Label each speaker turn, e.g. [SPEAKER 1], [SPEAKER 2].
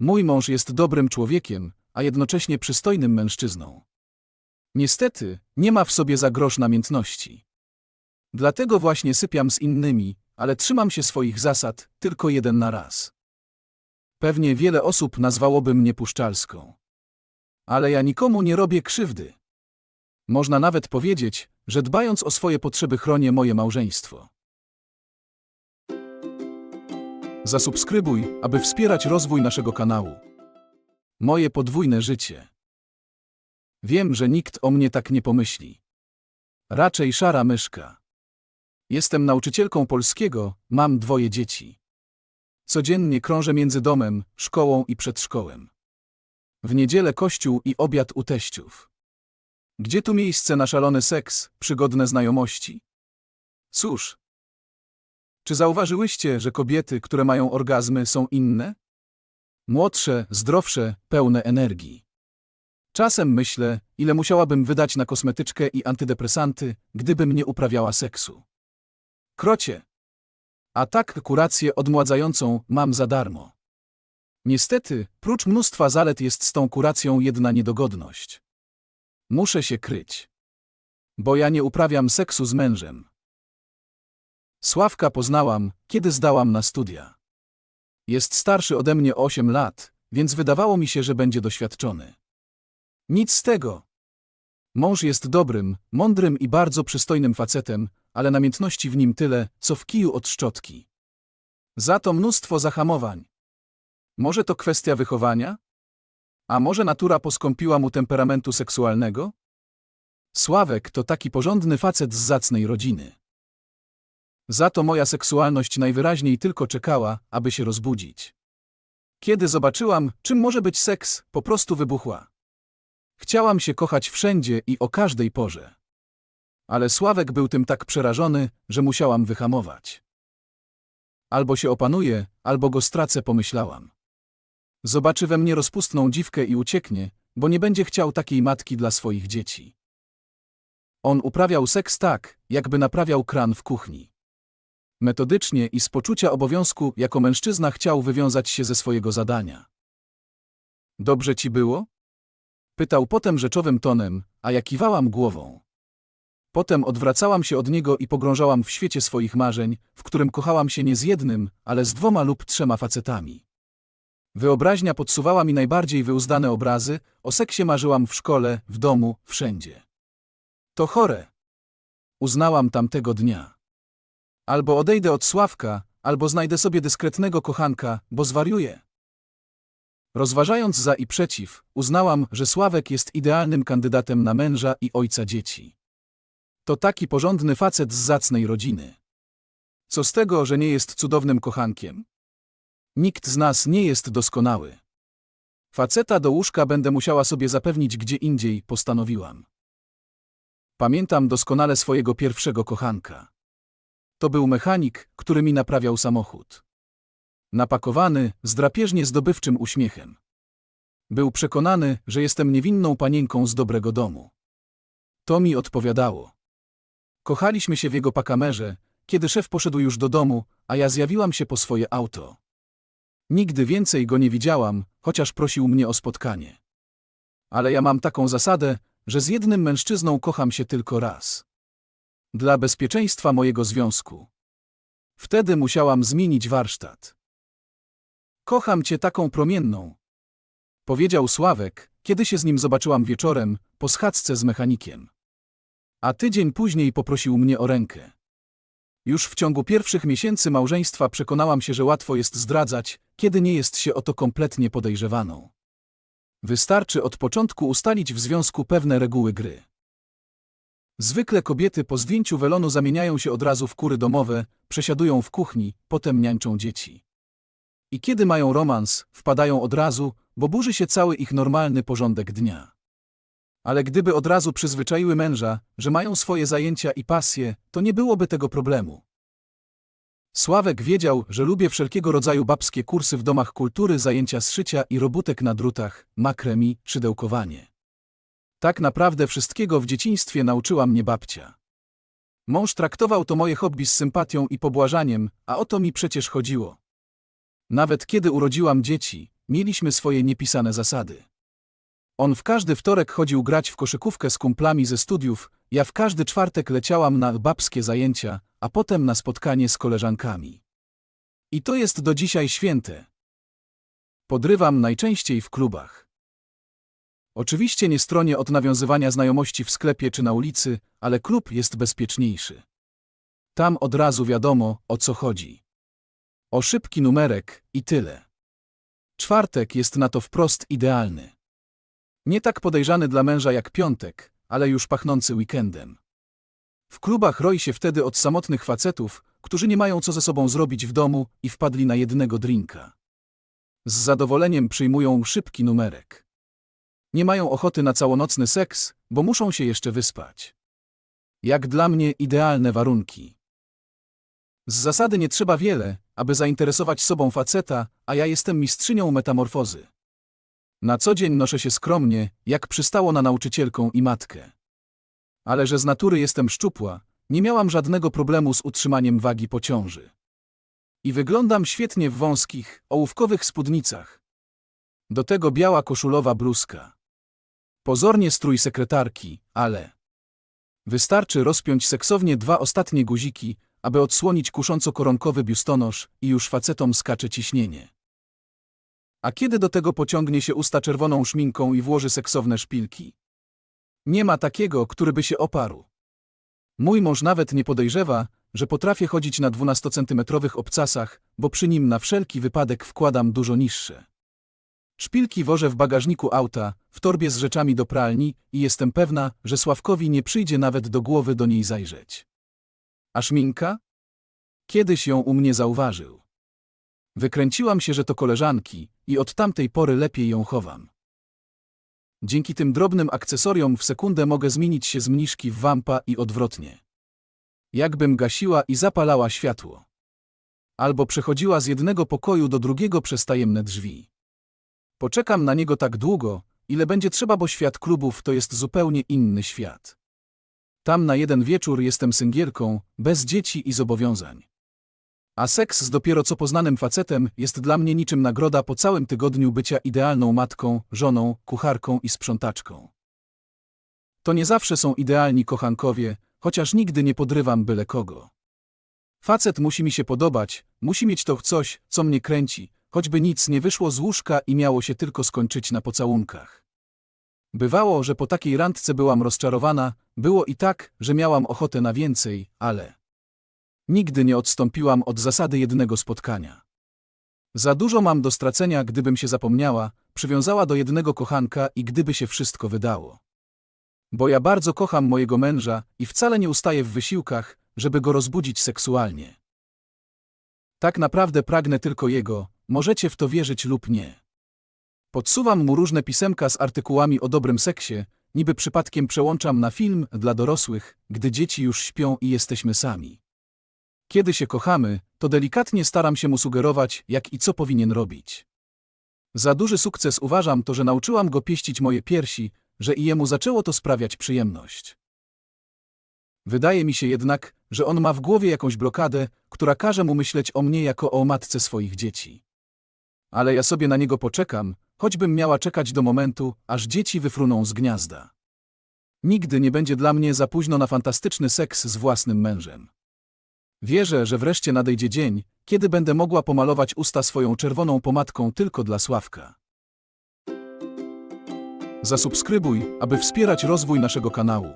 [SPEAKER 1] Mój mąż jest dobrym człowiekiem, a jednocześnie przystojnym mężczyzną. Niestety, nie ma w sobie za grosz namiętności. Dlatego właśnie sypiam z innymi, ale trzymam się swoich zasad, tylko jeden na raz. Pewnie wiele osób nazwałoby mnie puszczalską. Ale ja nikomu nie robię krzywdy. Można nawet powiedzieć, że dbając o swoje potrzeby chronię moje małżeństwo. Zasubskrybuj, aby wspierać rozwój naszego kanału. Moje podwójne życie. Wiem, że nikt o mnie tak nie pomyśli. Raczej szara myszka. Jestem nauczycielką polskiego, mam dwoje dzieci. Codziennie krążę między domem, szkołą i przedszkołem. W niedzielę kościół i obiad u teściów. Gdzie tu miejsce na szalony seks, przygodne znajomości? Cóż, czy zauważyłyście, że kobiety, które mają orgazmy, są inne? Młodsze, zdrowsze, pełne energii. Czasem myślę, ile musiałabym wydać na kosmetyczkę i antydepresanty, gdybym nie uprawiała seksu. Krocie. A tak kurację odmładzającą mam za darmo. Niestety, prócz mnóstwa zalet jest z tą kuracją jedna niedogodność. Muszę się kryć. Bo ja nie uprawiam seksu z mężem. Sławka poznałam, kiedy zdałam na studia. Jest starszy ode mnie o 8 lat, więc wydawało mi się, że będzie doświadczony. Nic z tego. Mąż jest dobrym, mądrym i bardzo przystojnym facetem, ale namiętności w nim tyle, co w kiju od szczotki. Za to mnóstwo zahamowań. Może to kwestia wychowania? A może natura poskąpiła mu temperamentu seksualnego? Sławek to taki porządny facet z zacnej rodziny. Za to moja seksualność najwyraźniej tylko czekała, aby się rozbudzić. Kiedy zobaczyłam, czym może być seks, po prostu wybuchła. Chciałam się kochać wszędzie i o każdej porze. Ale Sławek był tym tak przerażony, że musiałam wyhamować. Albo się opanuję, albo go stracę, pomyślałam. Zobaczy we mnie rozpustną dziwkę i ucieknie, bo nie będzie chciał takiej matki dla swoich dzieci. On uprawiał seks tak, jakby naprawiał kran w kuchni. Metodycznie i z poczucia obowiązku jako mężczyzna chciał wywiązać się ze swojego zadania. Dobrze ci było? Pytał potem rzeczowym tonem, a ja kiwałam głową. Potem odwracałam się od niego i pogrążałam w świecie swoich marzeń, w którym kochałam się nie z jednym, ale z dwoma lub trzema facetami. Wyobraźnia podsuwała mi najbardziej wyuzdane obrazy, o seksie marzyłam w szkole, w domu, wszędzie. To chore. Uznałam tamtego dnia. Albo odejdę od Sławka, albo znajdę sobie dyskretnego kochanka, bo zwariuję. Rozważając za i przeciw, uznałam, że Sławek jest idealnym kandydatem na męża i ojca dzieci. To taki porządny facet z zacnej rodziny. Co z tego, że nie jest cudownym kochankiem? Nikt z nas nie jest doskonały. Faceta do łóżka będę musiała sobie zapewnić gdzie indziej, postanowiłam. Pamiętam doskonale swojego pierwszego kochanka. To był mechanik, który mi naprawiał samochód. Napakowany, z drapieżnie zdobywczym uśmiechem. Był przekonany, że jestem niewinną panienką z dobrego domu. To mi odpowiadało. Kochaliśmy się w jego pakamerze, kiedy szef poszedł już do domu, a ja zjawiłam się po swoje auto. Nigdy więcej go nie widziałam, chociaż prosił mnie o spotkanie. Ale ja mam taką zasadę, że z jednym mężczyzną kocham się tylko raz. Dla bezpieczeństwa mojego związku. Wtedy musiałam zmienić warsztat. Kocham cię taką promienną. Powiedział Sławek, kiedy się z nim zobaczyłam wieczorem, po schadzce z mechanikiem. A tydzień później poprosił mnie o rękę. Już w ciągu pierwszych miesięcy małżeństwa przekonałam się, że łatwo jest zdradzać, kiedy nie jest się o to kompletnie podejrzewaną. Wystarczy od początku ustalić w związku pewne reguły gry. Zwykle kobiety po zdjęciu welonu zamieniają się od razu w kury domowe, przesiadują w kuchni, potem niańczą dzieci. I kiedy mają romans, wpadają od razu, bo burzy się cały ich normalny porządek dnia. Ale gdyby od razu przyzwyczaiły męża, że mają swoje zajęcia i pasje, to nie byłoby tego problemu. Sławek wiedział, że lubię wszelkiego rodzaju babskie kursy w domach kultury, zajęcia z szycia i robótek na drutach, makremi, szydełkowanie. Tak naprawdę wszystkiego w dzieciństwie nauczyła mnie babcia. Mąż traktował to moje hobby z sympatią i pobłażaniem, a o to mi przecież chodziło. Nawet kiedy urodziłam dzieci, mieliśmy swoje niepisane zasady. On w każdy wtorek chodził grać w koszykówkę z kumplami ze studiów, ja w każdy czwartek leciałam na babskie zajęcia, a potem na spotkanie z koleżankami. I to jest do dzisiaj święte. Podrywam najczęściej w klubach. Oczywiście nie stronię od nawiązywania znajomości w sklepie czy na ulicy, ale klub jest bezpieczniejszy. Tam od razu wiadomo, o co chodzi. O szybki numerek i tyle. Czwartek jest na to wprost idealny. Nie tak podejrzany dla męża jak piątek, ale już pachnący weekendem. W klubach roi się wtedy od samotnych facetów, którzy nie mają co ze sobą zrobić w domu i wpadli na jednego drinka. Z zadowoleniem przyjmują szybki numerek. Nie mają ochoty na całonocny seks, bo muszą się jeszcze wyspać. Jak dla mnie idealne warunki. Z zasady nie trzeba wiele, aby zainteresować sobą faceta, a ja jestem mistrzynią metamorfozy. Na co dzień noszę się skromnie, jak przystało na nauczycielką i matkę. Ale że z natury jestem szczupła, nie miałam żadnego problemu z utrzymaniem wagi po ciąży. I wyglądam świetnie w wąskich, ołówkowych spódnicach. Do tego biała koszulowa bluzka. Pozornie strój sekretarki, ale... Wystarczy rozpiąć seksownie dwa ostatnie guziki, aby odsłonić kusząco-koronkowy biustonosz i już facetom skacze ciśnienie. A kiedy do tego pociągnie się usta czerwoną szminką i włoży seksowne szpilki? Nie ma takiego, który by się oparł. Mój mąż nawet nie podejrzewa, że potrafię chodzić na 12-centymetrowych obcasach, bo przy nim na wszelki wypadek wkładam dużo niższe. Szpilki wożę w bagażniku auta, w torbie z rzeczami do pralni i jestem pewna, że Sławkowi nie przyjdzie nawet do głowy do niej zajrzeć. A szminka? Kiedyś ją u mnie zauważył. Wykręciłam się, że to koleżanki i od tamtej pory lepiej ją chowam. Dzięki tym drobnym akcesoriom w sekundę mogę zmienić się z mniszki w wampa i odwrotnie. Jakbym gasiła i zapalała światło. Albo przechodziła z jednego pokoju do drugiego przez tajemne drzwi. Poczekam na niego tak długo, ile będzie trzeba, bo świat klubów to jest zupełnie inny świat. Tam na jeden wieczór jestem syngierką, bez dzieci i zobowiązań. A seks z dopiero co poznanym facetem jest dla mnie niczym nagroda po całym tygodniu bycia idealną matką, żoną, kucharką i sprzątaczką. To nie zawsze są idealni kochankowie, chociaż nigdy nie podrywam byle kogo. Facet musi mi się podobać, musi mieć to coś, co mnie kręci, choćby nic nie wyszło z łóżka i miało się tylko skończyć na pocałunkach. Bywało, że po takiej randce byłam rozczarowana, było i tak, że miałam ochotę na więcej, ale... Nigdy nie odstąpiłam od zasady jednego spotkania. Za dużo mam do stracenia, gdybym się zapomniała, przywiązała do jednego kochanka i gdyby się wszystko wydało. Bo ja bardzo kocham mojego męża i wcale nie ustaję w wysiłkach, żeby go rozbudzić seksualnie. Tak naprawdę pragnę tylko jego, możecie w to wierzyć lub nie. Podsuwam mu różne pisemka z artykułami o dobrym seksie, niby przypadkiem przełączam na film dla dorosłych, gdy dzieci już śpią i jesteśmy sami. Kiedy się kochamy, to delikatnie staram się mu sugerować, jak i co powinien robić. Za duży sukces uważam to, że nauczyłam go pieścić moje piersi, że i jemu zaczęło to sprawiać przyjemność. Wydaje mi się jednak, że on ma w głowie jakąś blokadę, która każe mu myśleć o mnie jako o matce swoich dzieci. Ale ja sobie na niego poczekam, choćbym miała czekać do momentu, aż dzieci wyfruną z gniazda. Nigdy nie będzie dla mnie za późno na fantastyczny seks z własnym mężem. Wierzę, że wreszcie nadejdzie dzień, kiedy będę mogła pomalować usta swoją czerwoną pomadką tylko dla Sławka. Zasubskrybuj, aby wspierać rozwój naszego kanału.